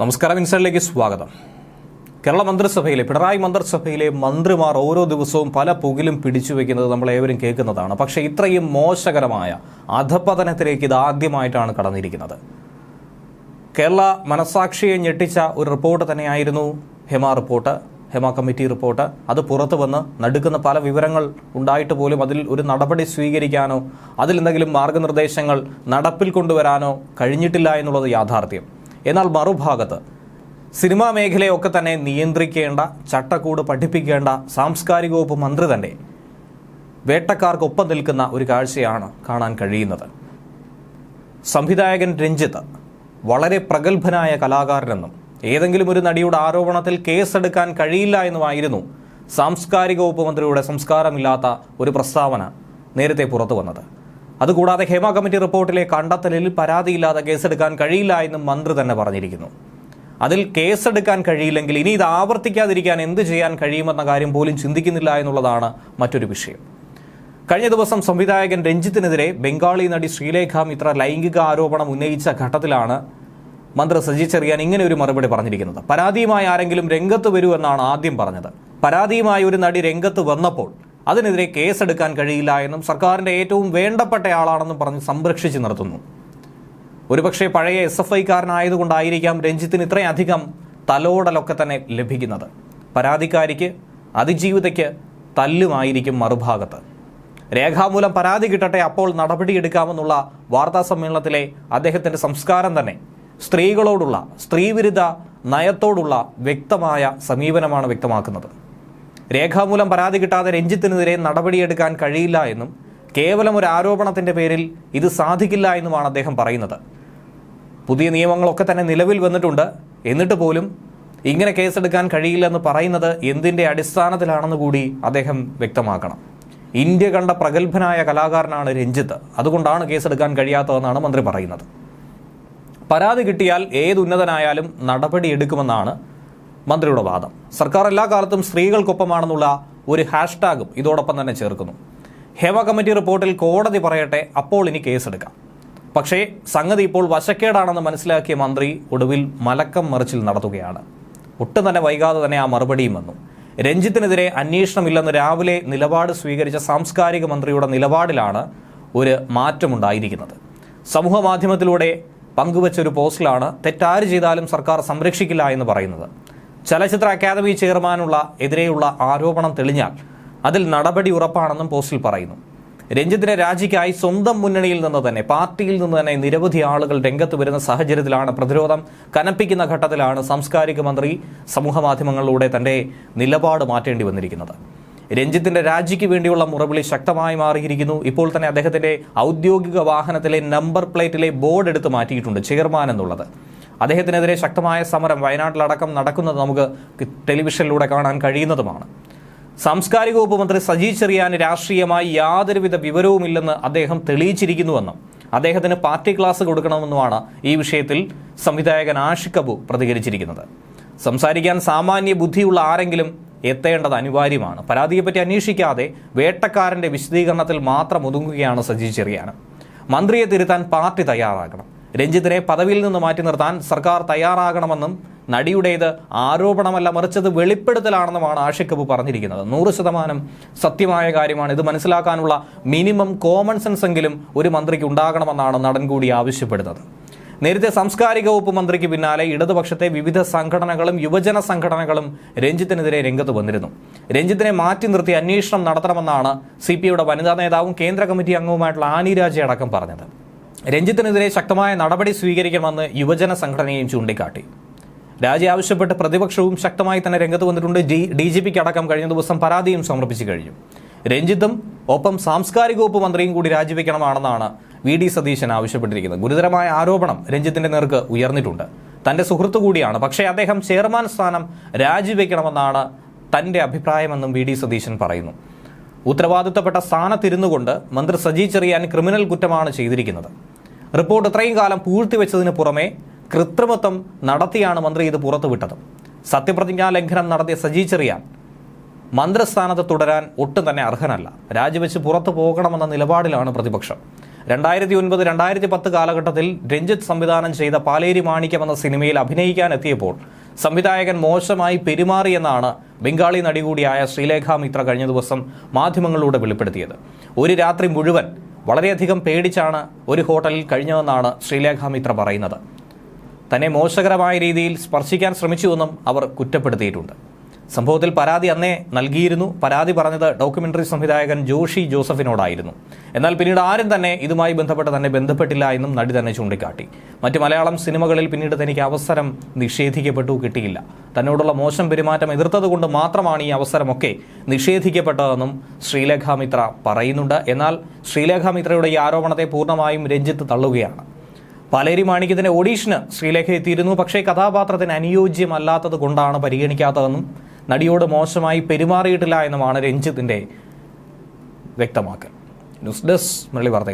നമസ്കാരം ഇൻസൈഡിലേക്ക് സ്വാഗതം. കേരള മന്ത്രിസഭയിലെ പിണറായി മന്ത്രിസഭയിലെ മന്ത്രിമാർ ഓരോ ദിവസവും പല പുകിലും പിടിച്ചു വെക്കുന്നത് നമ്മൾ ഏവരും കേൾക്കുന്നതാണ്. പക്ഷേ ഇത്രയും മോശകരമായ അധപതനത്തിലേക്ക് ഇത് ആദ്യമായിട്ടാണ് കടന്നിരിക്കുന്നത്. കേരള മനസാക്ഷിയെ ഞെട്ടിച്ച ഒരു റിപ്പോർട്ട് തന്നെയായിരുന്നു Hema report Hema committee report. അത് പുറത്തു വന്ന് നടുക്കുന്ന പല വിവരങ്ങൾ ഉണ്ടായിട്ട് പോലും അതിൽ ഒരു നടപടി സ്വീകരിക്കാനോ അതിൽ എന്തെങ്കിലും മാർഗനിർദ്ദേശങ്ങൾ നടപ്പിൽ കൊണ്ടുവരാനോ കഴിഞ്ഞിട്ടില്ല എന്നുള്ളത് യാഥാർത്ഥ്യം. എന്നാൽ മറുഭാഗത്ത് സിനിമാ മേഖലയൊക്കെ തന്നെ നിയന്ത്രിക്കേണ്ട ചട്ടക്കൂട് പഠിപ്പിക്കേണ്ട സാംസ്കാരിക വകുപ്പ് മന്ത്രി തന്നെ വേട്ടക്കാർക്കൊപ്പം നിൽക്കുന്ന ഒരു കാഴ്ചയാണ് കാണാൻ കഴിയുന്നത്. സംവിധായകൻ രഞ്ജിത്ത് വളരെ പ്രഗത്ഭനായ കലാകാരനെന്നും ഏതെങ്കിലും ഒരു നടിയുടെ ആരോപണത്തിൽ കേസെടുക്കാൻ കഴിയില്ല എന്നുമായിരുന്നു സാംസ്കാരിക വകുപ്പ് മന്ത്രിയുടെ സംസ്കാരമില്ലാത്ത ഒരു പ്രസ്താവന നേരത്തെ പുറത്തു വന്നത് അതുകൂടാതെ ഹേമ കമ്മിറ്റി റിപ്പോർട്ടിലെ കണ്ടെത്തലിൽ പരാതിയില്ലാതെ കേസെടുക്കാൻ കഴിയില്ല എന്നും മന്ത്രി തന്നെ പറഞ്ഞിരിക്കുന്നു. അതിൽ കേസെടുക്കാൻ കഴിയില്ലെങ്കിൽ ഇനി ഇത് ആവർത്തിക്കാതിരിക്കാൻ എന്ത് ചെയ്യാൻ കഴിയുമെന്ന കാര്യം പോലും ചിന്തിക്കുന്നില്ല എന്നുള്ളതാണ് മറ്റൊരു വിഷയം. കഴിഞ്ഞ ദിവസം സംവിധായകൻ രഞ്ജിത്തിനെതിരെ ബംഗാളി നടി ശ്രീലേഖ മിത്ര ലൈംഗിക ആരോപണം ഉന്നയിച്ച ഘട്ടത്തിലാണ് മന്ത്രി സജി ചെറിയാൻ ഇങ്ങനെ ഒരു മറുപടി പറഞ്ഞിരിക്കുന്നത്. പരാതിയുമായി ആരെങ്കിലും രംഗത്ത് വരൂ എന്നാണ് ആദ്യം പറഞ്ഞത്. പരാതിയുമായി ഒരു നടി രംഗത്ത് വന്നപ്പോൾ അതിനെതിരെ കേസെടുക്കാൻ കഴിയില്ല എന്നും സർക്കാരിന്റെ ഏറ്റവും വേണ്ടപ്പെട്ടയാളാണെന്നും പറഞ്ഞ് സംരക്ഷിച്ച് നിർത്തുന്നു ഒരുപക്ഷെ പഴയ എസ് എഫ് ഐക്കാരനായതുകൊണ്ടായിരിക്കാം രഞ്ജിത്തിന് ഇത്രയധികം തലോടലൊക്കെ തന്നെ ലഭിക്കുന്നത്. പരാതിക്കാരിക്ക് അതിജീവിതയ്ക്ക് തല്ലുമായിരിക്കും മറുഭാഗത്ത്. രേഖാമൂലം പരാതി കിട്ടട്ടെ അപ്പോൾ നടപടിയെടുക്കാമെന്നുള്ള വാർത്താ സമ്മേളനത്തിലെ അദ്ദേഹത്തിന്റെ സംസ്കാരം തന്നെ സ്ത്രീകളോടുള്ള സ്ത്രീവിരുദ്ധ നയത്തോടുള്ള വ്യക്തമായ സമീപനമാണ് വ്യക്തമാക്കുന്നത്. രേഖാമൂലം പരാതി കിട്ടാതെ രഞ്ജിത്തിനെതിരെ നടപടിയെടുക്കാൻ കഴിയില്ല എന്നും കേവലം ഒരു ആരോപണത്തിന്റെ പേരിൽ ഇത് സാധിക്കില്ല എന്നുമാണ് അദ്ദേഹം പറയുന്നത്. പുതിയ നിയമങ്ങളൊക്കെ തന്നെ നിലവിൽ വന്നിട്ടുണ്ട്. എന്നിട്ട് പോലും ഇങ്ങനെ കേസെടുക്കാൻ കഴിയില്ലെന്ന് പറയുന്നത് എന്തിന്റെ അടിസ്ഥാനത്തിലാണെന്ന് കൂടി അദ്ദേഹം വ്യക്തമാക്കണം. ഇന്ത്യ കണ്ട പ്രഗത്ഭനായ കലാകാരനാണ് രഞ്ജിത്ത്. അതുകൊണ്ടാണ് കേസെടുക്കാൻ കഴിയാത്തതെന്നാണ് മന്ത്രി പറയുന്നത്. പരാതി കിട്ടിയാൽ ഏതുന്നതനായാലും നടപടിയെടുക്കുമെന്നാണ് മന്ത്രിയുടെ വാദം. സർക്കാർ എല്ലാ കാലത്തും സ്ത്രീകൾക്കൊപ്പമാണെന്നുള്ള ഒരു ഹാഷ്ടാഗും ഇതോടൊപ്പം തന്നെ ചേർക്കുന്നു. ഹേമ കമ്മിറ്റി റിപ്പോർട്ടിൽ കോടതി പറയട്ടെ അപ്പോൾ ഇനി കേസെടുക്കാം. പക്ഷേ സംഗതി ഇപ്പോൾ വശക്കേടാണെന്ന് മനസ്സിലാക്കിയ മന്ത്രി ഒടുവിൽ മലക്കം മറിച്ചിൽ നടത്തുകയാണ്. ഒട്ടും തന്നെ വൈകാതെ തന്നെ ആ മറുപടിയും വന്നു. രഞ്ജിത്തിനെതിരെ അന്വേഷണമില്ലെന്ന് രാവിലെ നിലപാട് സ്വീകരിച്ച സാംസ്കാരിക മന്ത്രിയുടെ നിലപാടിലാണ് ഒരു മാറ്റമുണ്ടായിരിക്കുന്നത്. സമൂഹ മാധ്യമത്തിലൂടെ പങ്കുവച്ച ഒരു പോസ്റ്റിലാണ് തെറ്റാര് ചെയ്താലും സർക്കാർ സംരക്ഷിക്കില്ല എന്ന് പറയുന്നത്. ചലച്ചിത്ര അക്കാദമി ചെയർമാനുള്ള എതിരെയുള്ള ആരോപണം തെളിഞ്ഞാൽ അതിൽ നടപടി ഉറപ്പാണെന്നും പോസ്റ്റിൽ പറയുന്നു. രഞ്ജിത്തിനെ രാജിക്കായി സ്വന്തം മുന്നണിയിൽ നിന്ന് തന്നെ പാർട്ടിയിൽ നിന്ന് തന്നെ നിരവധി ആളുകൾ രംഗത്ത് വരുന്ന സാഹചര്യത്തിലാണ് പ്രതിരോധം. കനപ്പിക്കുന്ന ഘട്ടത്തിലാണ് സാംസ്കാരിക മന്ത്രി സമൂഹമാധ്യമങ്ങളിലൂടെ തന്റെ നിലപാട് മാറ്റേണ്ടി വന്നിരിക്കുന്നത്. രഞ്ജിത്തിന്റെ രാജിക്ക് വേണ്ടിയുള്ള മുറവിളി ശക്തമായി മാറിയിരിക്കുന്നു. ഇപ്പോൾ തന്നെ അദ്ദേഹത്തിന്റെ ഔദ്യോഗിക വാഹനത്തിലെ നമ്പർ പ്ലേറ്റിലെ ബോർഡ് എടുത്ത് മാറ്റിയിട്ടുണ്ട് ചെയർമാൻ എന്നുള്ളത്. അദ്ദേഹത്തിനെതിരെ ശക്തമായ സമരം വയനാട്ടിലടക്കം നടക്കുന്നത് നമുക്ക് ടെലിവിഷനിലൂടെ കാണാൻ കഴിയുന്നതുമാണ്. സാംസ്കാരിക വകുപ്പ് മന്ത്രി സജി ചെറിയാൻ രാഷ്ട്രീയമായി യാതൊരുവിധ വിവരവുമില്ലെന്ന് അദ്ദേഹം തെളിയിച്ചിരിക്കുന്നുവെന്നും അദ്ദേഹത്തിന് പാർട്ടി ക്ലാസ് കൊടുക്കണമെന്നുമാണ് ഈ വിഷയത്തിൽ സംവിധായകൻ ആഷിഖ് അബു പ്രതികരിച്ചിരിക്കുന്നത്. സംസാരിക്കാൻ സാമാന്യ ബുദ്ധിയുള്ള ആരെങ്കിലും എത്തേണ്ടത് അനിവാര്യമാണ്. പരാതിയെപ്പറ്റി അന്വേഷിക്കാതെ വേട്ടക്കാരന്റെ വിശദീകരണത്തിൽ മാത്രം ഒതുങ്ങുകയാണ് സജി ചെറിയാൻ മന്ത്രിയെ തിരുത്താൻ പാർട്ടി തയ്യാറാകണം. രഞ്ജിത്തിനെ പദവിയിൽ നിന്ന് മാറ്റി നിർത്താൻ സർക്കാർ തയ്യാറാകണമെന്നും നടിയുടേത് ആരോപണമല്ല മറിച്ചത് വെളിപ്പെടുത്തലാണെന്നുമാണ് ആഷിഖ് പറഞ്ഞിരിക്കുന്നത്. നൂറ് ശതമാനം സത്യമായ കാര്യമാണ്. ഇത് മനസ്സിലാക്കാനുള്ള മിനിമം കോമൺ സെൻസ് എങ്കിലും ഒരു മന്ത്രിക്ക് ഉണ്ടാകണമെന്നാണ് നടൻ കൂടി ആവശ്യപ്പെടുന്നത്. നേരത്തെ സാംസ്കാരിക വകുപ്പ് മന്ത്രിക്ക് പിന്നാലെ ഇടതുപക്ഷത്തെ വിവിധ സംഘടനകളും യുവജന സംഘടനകളും രഞ്ജിത്തിനെതിരെ രംഗത്ത് വന്നിരുന്നു. രഞ്ജിത്തിനെ മാറ്റി നിർത്തി അന്വേഷണം നടത്തണമെന്നാണ് സി പി വനിതാ നേതാവും കേന്ദ്ര കമ്മിറ്റി അംഗവുമായിട്ടുള്ള ആനി രാജ അടക്കം പറഞ്ഞത്. രഞ്ജിത്തിനെതിരെ ശക്തമായ നടപടി സ്വീകരിക്കണമെന്ന് യുവജന സംഘടനയും ചൂണ്ടിക്കാട്ടി. രാജി ആവശ്യപ്പെട്ട് പ്രതിപക്ഷവും ശക്തമായി തന്നെ രംഗത്ത് വന്നിട്ടുണ്ട്. ഡി ഡി ജി പിക്ക് അടക്കം കഴിഞ്ഞ ദിവസം പരാതിയും സമർപ്പിച്ചു കഴിഞ്ഞു. രഞ്ജിത്തും ഒപ്പം സാംസ്കാരിക വകുപ്പ് മന്ത്രിയും കൂടി രാജിവെക്കണമാണെന്നാണ് വി ഡി സതീശൻ ആവശ്യപ്പെട്ടിരിക്കുന്നത്. ഗുരുതരമായ ആരോപണം രഞ്ജിത്തിന്റെ നേർക്ക് ഉയർന്നിട്ടുണ്ട്. തന്റെ സുഹൃത്തു കൂടിയാണ്. പക്ഷേ അദ്ദേഹം ചെയർമാൻ സ്ഥാനം രാജിവെക്കണമെന്നാണ് തന്റെ അഭിപ്രായമെന്നും വി ഡി സതീശൻ പറയുന്നു. ഉത്തരവാദിത്തപ്പെട്ട സ്ഥാനത്തിരുന്നുകൊണ്ട് മന്ത്രി സജി ചെറിയാൻ ക്രിമിനൽ കുറ്റമാണ് ചെയ്തിരിക്കുന്നത്. റിപ്പോർട്ട് ഇത്രയും കാലം പൂഴ്ത്തിവെച്ചതിന് പുറമെ കൃത്രിമത്വം നടത്തിയാണ് മന്ത്രി ഇത് പുറത്തുവിട്ടത്. സത്യപ്രതിജ്ഞാ ലംഘനം നടത്തിയ സജി ചെറിയാൻ മന്ത്രിസ്ഥാനത്ത് തുടരാൻ ഒട്ടും തന്നെ അർഹനല്ല. രാജിവെച്ച് പുറത്തു പോകണമെന്ന നിലപാടിലാണ് പ്രതിപക്ഷം. രണ്ടായിരത്തി ഒൻപത് രണ്ടായിരത്തി പത്ത് കാലഘട്ടത്തിൽ രഞ്ജിത്ത് സംവിധാനം ചെയ്ത പാലേരി മാണിക്യം എന്ന സിനിമയിൽ അഭിനയിക്കാൻ എത്തിയപ്പോൾ സംവിധായകൻ മോശമായി പെരുമാറിയെന്നാണ് ബംഗാളി നടി കൂടിയായ ശ്രീലേഖ മിത്ര കഴിഞ്ഞ ദിവസം മാധ്യമങ്ങളിലൂടെ വെളിപ്പെടുത്തിയത്. ഒരു രാത്രി മുഴുവൻ വളരെയധികം പേടിച്ചാണ് ഒരു ഹോട്ടലിൽ കഴിഞ്ഞതെന്നാണ് ശ്രീലേഖ മിത്ര പറയുന്നത്. തന്നെ മോശകരമായ രീതിയിൽ സ്പർശിക്കാൻ ശ്രമിച്ചുവെന്നും അവർ കുറ്റപ്പെടുത്തിയിട്ടുണ്ട്. സംഭവത്തിൽ പരാതി അന്നേ നൽകിയിരുന്നു. പരാതി പറഞ്ഞത് ഡോക്യുമെന്ററി സംവിധായകൻ ജോഷി ജോസഫിനോടായിരുന്നു. എന്നാൽ പിന്നീട് ആരും തന്നെ ഇതുമായി ബന്ധപ്പെട്ട് തന്നെ ബന്ധപ്പെട്ടില്ല എന്നും നടി തന്നെ ചൂണ്ടിക്കാട്ടി. മറ്റ് മലയാളം സിനിമകളിൽ പിന്നീട് തനിക്ക് അവസരം നിഷേധിക്കപ്പെട്ടു കിട്ടിയില്ല. തന്നോടുള്ള മോശം പെരുമാറ്റം എതിർത്തതുകൊണ്ട് മാത്രമാണ് ഈ അവസരമൊക്കെ നിഷേധിക്കപ്പെട്ടതെന്നും ശ്രീലേഖ മിത്ര പറയുന്നുണ്ട്. എന്നാൽ ശ്രീലേഖ മിത്രയുടെ ഈ ആരോപണത്തെ പൂർണമായും രഞ്ജിത്ത് തള്ളുകയാണ്. പലേരി മാണിക്കത്തിന്റെ ഓഡീഷന് ശ്രീലേഖ എത്തിയിരുന്നു. പക്ഷേ കഥാപാത്രത്തിന് അനുയോജ്യമല്ലാത്തത് കൊണ്ടാണ് പരിഗണിക്കാത്തതെന്നും നടിയോട് മോശമായി പെരുമാറിയിട്ടില്ല എന്നുമാണ് രഞ്ജിത്തിന്റെ വ്യക്തമാക്കൽ. ന്യൂസ് ഡെസ്ക് മുരളി വാർത്ത